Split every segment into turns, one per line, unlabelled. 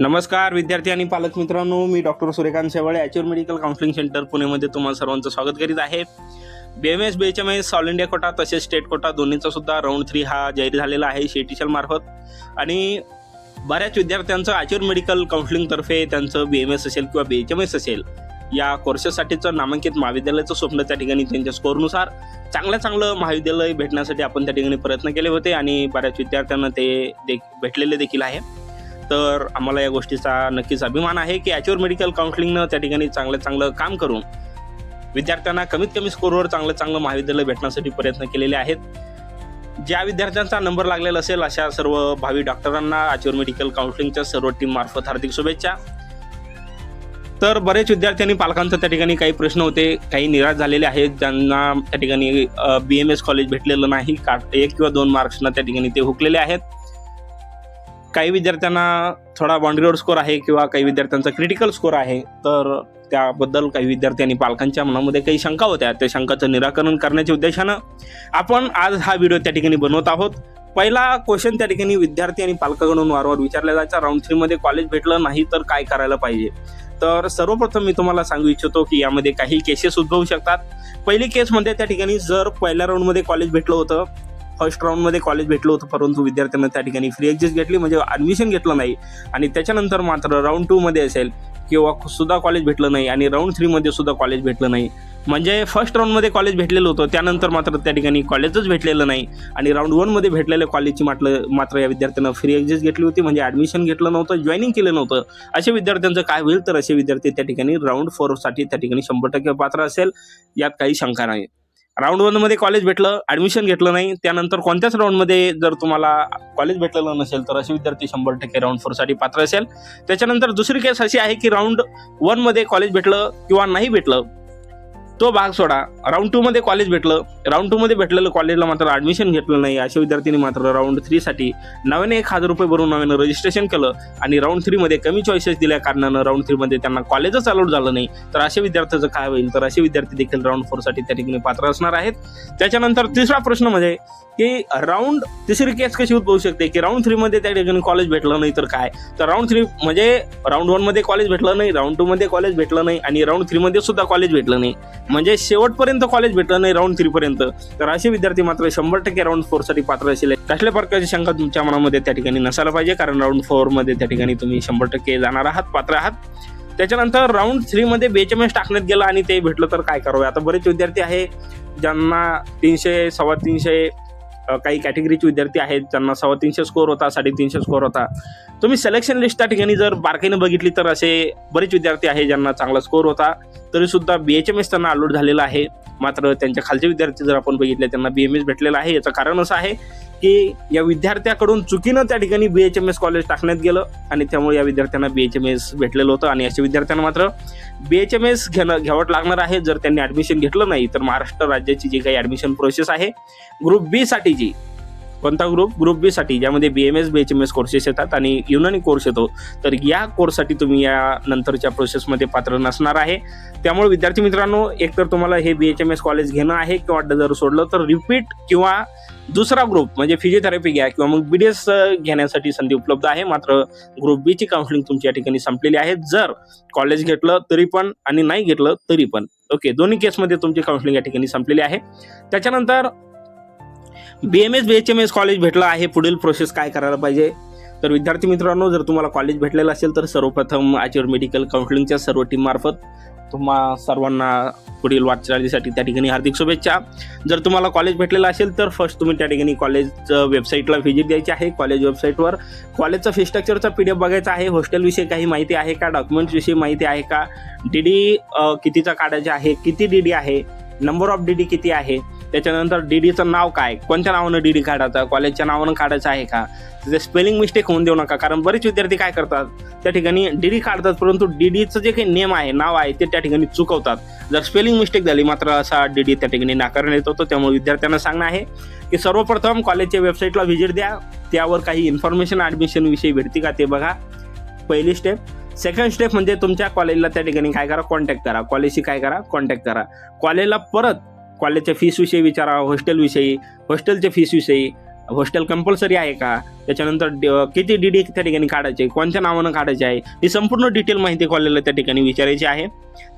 नमस्कार विद्यार्थी आणि पालक मित्रांनो मी doctor Suryakant Shewale Azure Medical Counselling Centre पुणेमध्ये तुम्हाला सर्वांचं स्वागत करीत आहे. B M S B H M S all India quota तसेच स्टेट कोटा दोन्हीचा सुद्धा राऊंड थ्री हा जाहीर झालेला आहे शेटीशल मार्फत. आणि बऱ्याच विद्यार्थ्यांचं ॲच्युअर मेडिकल काउन्सिलिंगतर्फे त्यांचं बी एम एस असेल किंवा बी एच एम एस असेल या कोर्सेससाठीचं नामांकित महाविद्यालयाचं स्वप्न त्या ठिकाणी त्यांच्या स्कोअरनुसार चांगलं चांगलं महाविद्यालय भेटण्यासाठी आपण त्या ठिकाणी प्रयत्न केले होते आणि बऱ्याच विद्यार्थ्यांना ते देख भेटलेले देखील आहे. तर आम्हाला या गोष्टीचा नक्कीच अभिमान आहे की ॲच्युअर मेडिकल काउन्सिलिंगनं त्या ठिकाणी चांगलं चांगलं काम करून विद्यार्थ्यांना कमीत कमी स्कोरवर चांगलं चांगलं महाविद्यालय भेटण्यासाठी प्रयत्न केलेले आहेत. ज्या विद्यार्थ्यांचा नंबर लागलेला असेल अशा सर्व भावी डॉक्टरांना ॲच्युअर मेडिकल काउन्सिलिंगच्या सर्व टीम मार्फत हार्दिक शुभेच्छा. तर बरेच विद्यार्थ्यांनी पालकांचं त्या ठिकाणी काही प्रश्न होते काही निराश झालेले आहेत. ज्यांना त्या ठिकाणी बी एम एस कॉलेज भेटलेलं नाही का एक किंवा दोन मार्क्सना त्या ठिकाणी ते हुकलेले आहेत. काही विद्यार्थ्यांना थोडा बाउंड्रीवर स्कोर आहे किंवा काही विद्यार्थ्यांचा क्रिटिकल स्कोर आहे तर त्याबद्दल काही विद्यार्थी आणि पालकांच्या मनामध्ये काही शंका होत्या. त्या शंकाचं निराकरण करण्याच्या उद्देशानं आपण आज हा व्हिडिओ त्या ठिकाणी बनवत आहोत. पहिला क्वेश्चन त्या ठिकाणी विद्यार्थी आणि पालकाकडून वारंवार विचारला जायचा. राऊंड थ्रीमध्ये कॉलेज भेटलं नाही तर काय करायला पाहिजे? तर सर्वप्रथम मी तुम्हाला सांगू इच्छितो की यामध्ये काही केसेस उद्भवू शकतात. पहिली केसमध्ये त्या ठिकाणी जर पहिल्या राऊंडमध्ये कॉलेज भेटलं होतं फर्स्ट राऊंडमध्ये कॉलेज भेटलं होतं परंतु विद्यार्थ्यांना त्या ठिकाणी फ्री एक्झिस्ट घेतली म्हणजे ॲडमिशन घेतलं नाही. आणि त्याच्यानंतर मात्र राऊंड टूमध्ये असेल किंवा सुद्धा कॉलेज भेटलं नाही आणि राऊंड थ्रीमध्ये सुद्धा कॉलेज भेटलं नाही. म्हणजे फर्स्ट राऊंडमध्ये कॉलेज भेटलेलं होतं त्यानंतर मात्र त्या ठिकाणी कॉलेजच भेटलेलं नाही. आणि राऊंड वनमध्ये भेटलेल्या कॉलेजची मात्र मात्र या विद्यार्थ्यांना फ्री एक्झिस्ट घेतली होती म्हणजे ॲडमिशन घेतलं नव्हतं जॉईनिंग केलं नव्हतं. अशा विद्यार्थ्यांचं काय होईल तर असे विद्यार्थी त्या ठिकाणी राऊंड फोरसाठी त्या ठिकाणी शंभर टक्के पात्र असेल यात काही शंका नाही. राऊंड वनमध्ये कॉलेज भेटलं ॲडमिशन घेतलं नाही. त्यानंतर कोणत्याच राऊंडमध्ये जर तुम्हाला कॉलेज भेटलेलं नसेल तर असे विद्यार्थी शंभर टक्के राऊंड फोरसाठी पात्र असेल. त्याच्यानंतर दुसरी केस अशी आहे की राऊंड वनमध्ये कॉलेज भेटलं किंवा नाही भेटलं. तो भाग सोडा. राऊंड टूमध्ये कॉलेज भेटलं. राऊंड टूमध्ये भेटलेलं कॉलेजला मात्र ॲडमिशन घेतलं नाही. अशा विद्यार्थ्यांनी मात्र राऊंड थ्रीसाठी नव्याने एक हजार रुपये भरून नव्यानं रजिस्ट्रेशन केलं आणि राऊंड थ्रीमध्ये कमी चॉईसेस दिल्या कारणानं राऊंड थ्रीमध्ये त्यांना कॉलेजच अलाउड झालं नाही. तर अशा विद्यार्थ्याचं काय होईल? तर असे विद्यार्थी देखील राऊंड फोरसाठी त्या ठिकाणी पात्र असणार आहेत. त्याच्यानंतर तिसरा प्रश्न म्हणजे की राऊंड तिसरी केस कशी उद्भवू शकते? की राऊंड थ्रीमध्ये त्या ठिकाणी कॉलेज भेटलं नाही तर काय? तर राऊंड थ्री म्हणजे राऊंड वनमध्ये कॉलेज भेटलं नाही राऊंड टूमध्ये कॉलेज भेटलं नाही आणि राऊंड थ्रीमध्ये सुद्धा कॉलेज भेटलं नाही. म्हणजे शेवटपर्यंत कॉलेज भेटलं नाही राऊंड थ्रीपर्यंत तर असे विद्यार्थी मात्र शंभर टक्के राऊंड फोरसाठी पात्र असेल कसल्या प्रकारची शंका तुमच्या मनामध्ये त्या ठिकाणी नसायला पाहिजे? कारण राऊंड फोरमध्ये त्या ठिकाणी तुम्ही शंभर टक्के जाणार आहात पात्र आहात. त्याच्यानंतर राऊंड थ्रीमध्ये बी टाकण्यात गेलं आणि ते भेटलं तर काय करावं? आता बरेच विद्यार्थी आहे ज्यांना तीनशे सव्वा तीनशे काही कॅटेगरीचे विद्यार्थी आहेत ज्यांना सव्वा तीनशे स्कोअर होता साडेतीनशे स्कोअर होता. तुम्ही सिलेक्शन लिस्ट त्या ठिकाणी जर बारकाईने बघितली तर असे बरेच विद्यार्थी आहे ज्यांना चांगला स्कोअर होता. तरीसुद्धा बी एच एम एस त्यांना अलोट झालेला आहे. मात्र त्यांच्या खालचे विद्यार्थी जर आपण बघितले त्यांना बी एम एस भेटलेलं आहे. याचं कारण असं आहे की या विद्यार्थ्याकडून चुकीनं त्या ठिकाणी B H M S college टाकण्यात गेलं आणि त्यामुळे या विद्यार्थ्यांना बी एच एम एस भेटलेलं होतं आणि अशा विद्यार्थ्यांना मात्र बी एच एम एस घेणं घ्यावं लागणार आहे. जर त्यांनी ॲडमिशन घेतलं नाही तर महाराष्ट्र राज्याची जी काही ॲडमिशन प्रोसेस आहे ग्रुप बी साठीची कोणता ग्रुप ग्रुप बी साठी ज्यामध्ये B M S B H M S courses येतात आणि युनानी कोर्स येतो. तर या कोर्ससाठी तुम्ही या नंतरच्या प्रोसेसमध्ये पात्र नसणार आहे. त्यामुळे विद्यार्थी मित्रांनो एकतर तुम्हाला हे B H M S college घेणं आहे किंवा जर सोडलं तर रिपीट किंवा दुसरा ग्रुप म्हणजे फिजिओथेरपी घ्या किंवा मग बी डी एस घेण्यासाठी संधी उपलब्ध आहे. मात्र ग्रुप बीची काउन्सिलिंग तुमच्या ठिकाणी संपलेली आहे. जर कॉलेज घेतलं तरी पण आणि नाही घेतलं तरी पण. ओके दोन्ही केसमध्ये तुमची काउन्सिलिंग या ठिकाणी संपलेली आहे. त्याच्यानंतर B M S B H M S college भेटलं आहे. पुढील प्रोसेस काय करायला पाहिजे? तर विद्यार्थी मित्रांनो जर तुम्हाला कॉलेज भेटलेलं असेल तर सर्वप्रथम आचर मेडिकल काउन्सिलिंगच्या सर्व टीम मार्फत तुम्हा सर्वांना पुढील वाटचालीसाठी त्या ठिकाणी हार्दिक शुभेच्छा. जर तुम्हाला कॉलेज भेटलेलं असेल तर फर्स्ट तुम्ही त्या ठिकाणी कॉलेज वेबसाईटला व्हिजिट द्यायची आहे. कॉलेज वेबसाईटवर कॉलेजचा फी स्ट्रक्चरचा पी डी एफ बघायचा आहे. हॉस्टेलविषयी काही माहिती आहे का? डॉक्युमेंट्सविषयी माहिती आहे का? डी डी कितीचा काढायचा आहे? किती डी डी आहे? नंबर ऑफ डी डी किती आहे? त्याच्यानंतर डी डीचं नाव काय? कोणत्या नावानं डी डी काढायचं? कॉलेजच्या नावानं काढायचं आहे का? त्याचं स्पेलिंग मिस्टेक होऊन देऊ नका कारण बरेच विद्यार्थी काय करतात? त्या ठिकाणी डी डी काढतात परंतु डी डीचं जे काही नेम आहे नाव आहे ते त्या ठिकाणी चुकवतात. जर स्पेलिंग मिस्टेक झाली मात्र असा डी डी त्या ठिकाणी नाकारण्यात येत होतो. त्यामुळे विद्यार्थ्यांना सांगणं आहे की सर्वप्रथम कॉलेजच्या वेबसाईटला व्हिजिट द्या. त्यावर काही इन्फॉर्मेशन ॲडमिशनविषयी भेटते का ते बघा. पहिली स्टेप सेकंड स्टेप म्हणजे तुमच्या कॉलेजला त्या ठिकाणी काय करा? कॉन्टॅक्ट करा. कॉलेजशी काय करा? कॉन्टॅक्ट करा. कॉलेजला परत कॉलेजच्या फीसविषयी विचारा हॉस्टेलविषयी हॉस्टेलच्या फीसविषयी हॉस्टेल कंपल्सरी आहे का? त्याच्यानंतर ड- किती डी डी त्या ठिकाणी काढायचे कोणत्या नावानं काढायचे आहे? ही संपूर्ण डिटेल माहिती कॉलेजला त्या ठिकाणी विचारायची आहे.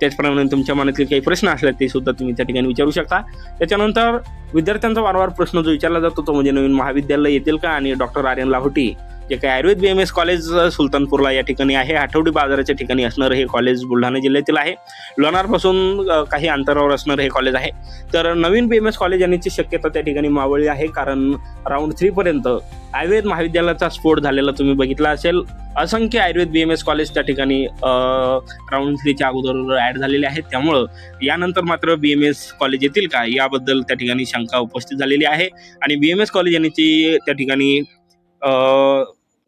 त्याचप्रमाणे तुमच्या मनातले काही प्रश्न असले ते सुद्धा तुम्ही त्या ठिकाणी विचारू शकता. त्याच्यानंतर विद्यार्थ्यांचा वारंवार प्रश्न जो विचारला जातो तो म्हणजे नवीन महाविद्यालय येतील का? आणि डॉक्टर आर्यन लाहोटी जे काही Ayurveda B M S college सुलतानपूरला या ठिकाणी आहे. आठवडी बाजाराच्या ठिकाणी असणारं हे कॉलेज बुलढाणा जिल्ह्यातील आहे. लोणारपासून काही अंतरावर असणारं हे कॉलेज आहे. तर नवीन बी एम एस कॉलेज येण्याची शक्यता त्या ठिकाणी मावळली आहे. कारण राऊंड थ्रीपर्यंत आयुर्वेद महाविद्यालयाचा स्फोट झालेला तुम्ही बघितला असेल. असंख्य Ayurveda B M S college त्या ठिकाणी राऊंड थ्रीच्या अगोदर ॲड झालेले आहेत. त्यामुळं यानंतर मात्र बी एम एस कॉलेज येतील का? याबद्दल त्या ठिकाणी शंका उपस्थित झालेली आहे. आणि बी एम एस कॉलेज यांची त्या ठिकाणी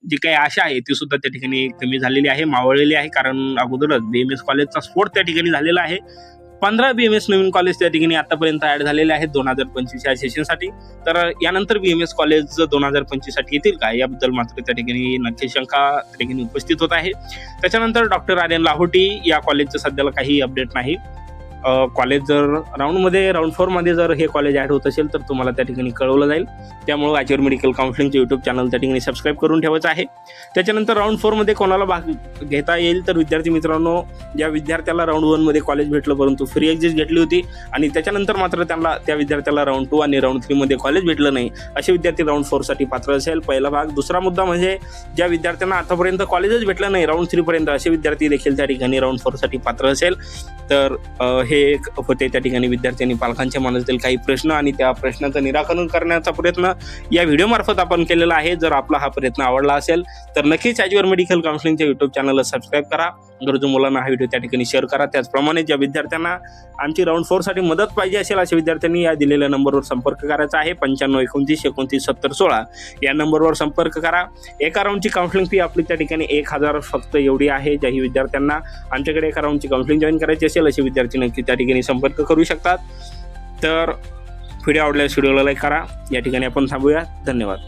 जी काही आशा आहे ती सुद्धा त्या ठिकाणी कमी झालेली आहे मावळलेली आहे. कारण अगोदरच बी एम एस कॉलेजचा स्फोट त्या ठिकाणी झालेला आहे. पंधरा बी एम एस नवीन कॉलेज त्या ठिकाणी आतापर्यंत ऍड झालेले आहेत दोन हजार पंचवीस या सेशनसाठी तर यानंतर बी एम एस कॉलेज दोन हजार पंचवीससाठी येतील का? याबद्दल मात्र त्या ठिकाणी नक्की शंका त्या ठिकाणी उपस्थित होत आहे. त्याच्यानंतर डॉक्टर आर्यन लाहोटी या कॉलेजचं सध्याला काही अपडेट नाही. कॉलेज जर राऊंडमध्ये राऊंड फोरमध्ये जर हे कॉलेज ॲड होत असेल तर तुम्हाला त्या ठिकाणी कळवलं जाईल. त्यामुळं आचर मेडिकल काउन्सिलिंगचे यूट्यूब चॅनल त्या ठिकाणी सबस्क्राईब करून ठेवायचं आहे. त्याच्यानंतर राऊंड फोरमध्ये कोणाला भाग घेता येईल तर विद्यार्थी मित्रांनो ज्या विद्यार्थ्याला राऊंड वनमध्ये कॉलेज भेटलं परंतु फ्री एक्झिट घेतली होती आणि त्याच्यानंतर मात्र त्यांना त्या विद्यार्थ्याला राऊंड टू आणि राऊंड थ्रीमध्ये कॉलेज भेटलं नाही असे विद्यार्थी राऊंड फोरसाठी पात्र असेल. पहिला भाग. दुसरा मुद्दा म्हणजे ज्या विद्यार्थ्यांना आतापर्यंत कॉलेजच भेटलं नाही राऊंड थ्रीपर्यंत असे विद्यार्थी देखील त्या ठिकाणी राऊंड फोरसाठी पात्र असेल. तर हे एक होते त्या ठिकाणी विद्यार्थ्यांनी पालकांच्या मनातील काही प्रश्न आणि त्या प्रश्नाचं निराकरण करण्याचा प्रयत्न या व्हिडिओमार्फत आपण केलेला आहे. जर आपला हा प्रयत्न आवडला असेल तर नक्कीच ॲज्युअर मेडिकल काउन्सिलिंगच्या यूट्यूब चॅनलला सबस्क्राईब करा. गरजू मुलांना हा व्हिडिओ त्या ठिकाणी शेअर करा. त्याचप्रमाणे ज्या विद्यार्थ्यांना आमची राऊंड फोरसाठी मदत पाहिजे असेल अशा विद्यार्थ्यांनी या दिलेल्या नंबरवर संपर्क करायचा आहे. पंच्याण्णव एकोणतीस एकोणतीस सत्तर सोळा या नंबरवर संपर्क करा. एका राऊंडची काउन्सिलिंग फी आपली त्या ठिकाणी एक हजार फक्त एवढी आहे. ज्याही विद्यार्थ्यांना आमच्याकडे एका राऊंडची काउन्सिलिंग जॉईन करायची असेल असे विद्यार्थी नक्की त्या ठिकाणी संपर्क करू शकतात. तर व्हिडिओ आवडल्यास व्हिडिओला लाईक करा. या ठिकाणी आपण थांबूया. धन्यवाद.